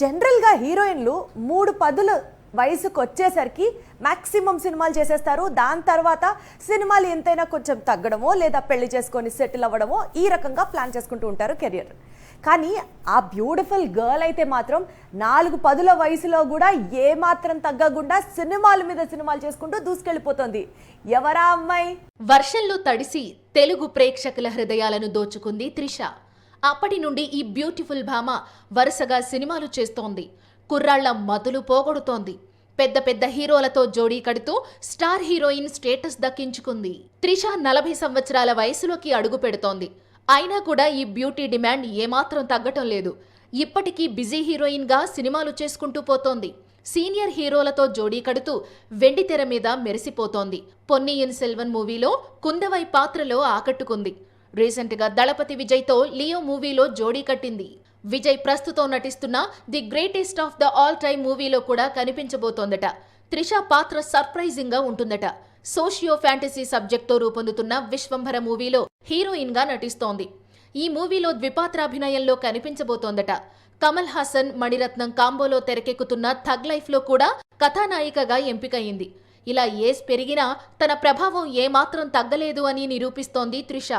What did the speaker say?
జనరల్గా హీరోయిన్లు మూడు పదులు వయసుకు వచ్చేసరికి మ్యాక్సిమం సినిమాలు చేసేస్తారు. దాని తర్వాత సినిమాలు ఎంతైనా కొంచెం తగ్గడమో లేదా పెళ్ళి చేసుకొని సెటిల్ అవ్వడమో ఈ రకంగా ప్లాన్ చేసుకుంటూ ఉంటారు కెరియర్. కానీ ఆ బ్యూటిఫుల్ గర్ల్ అయితే మాత్రం నాలుగు పదుల వయసులో కూడా ఏమాత్రం తగ్గకుండా సినిమాల మీద సినిమాలు చేసుకుంటూ దూసుకెళ్ళిపోతుంది. ఎవరా అమ్మాయి? వర్షంలో తడిసి తెలుగు ప్రేక్షకుల హృదయాలను దోచుకుంది త్రిష. అప్పటి నుండి ఈ బ్యూటిఫుల్ భామ వరుసగా సినిమాలు చేస్తోంది. కుర్రాళ్ళ మతులు పోగొడుతోంది. పెద్ద పెద్ద హీరోలతో జోడీ కడుతూ స్టార్ హీరోయిన్ స్టేటస్ దక్కించుకుంది. త్రిష నలభై సంవత్సరాల వయసులోకి అడుగు పెడుతోంది. అయినా కూడా ఈ బ్యూటీ డిమాండ్ ఏమాత్రం తగ్గటం లేదు. ఇప్పటికీ బిజీ హీరోయిన్గా సినిమాలు చేసుకుంటూ పోతోంది. సీనియర్ హీరోలతో జోడీ కడుతూ వెండి తెర మీద మెరిసిపోతోంది. పొన్నియిన్ సెల్వన్ మూవీలో కుందవై పాత్రలో ఆకట్టుకుంది. రీసెంట్గా దళపతి విజయ్తో లియో మూవీలో జోడీ కట్టింది. విజయ్ ప్రస్తుతం నటిస్తున్న the greatest of the all time మూవీలో కూడా కనిపించబోతోందట. త్రిష పాత్ర సర్ప్రైజింగ్గా ఉంటుందట. సోషియో ఫ్యాంటసీ సబ్జెక్ట్తో రూపొందుతున్న విశ్వంభర మూవీలో హీరోయిన్గా నటిస్తోంది. ఈ మూవీలో ద్విపాత్రాభినయంలో కనిపించబోతోందట. కమల్ హాసన్ మణిరత్నం కాంబోలో తెరకెక్కుతున్న థగ్ లైఫ్లో కూడా కథానాయికగా ఎంపికయింది. ఇలా ఏస్ పెరిగినా తన ప్రభావం ఏమాత్రం తగ్గలేదు అని నిరూపిస్తోంది త్రిష.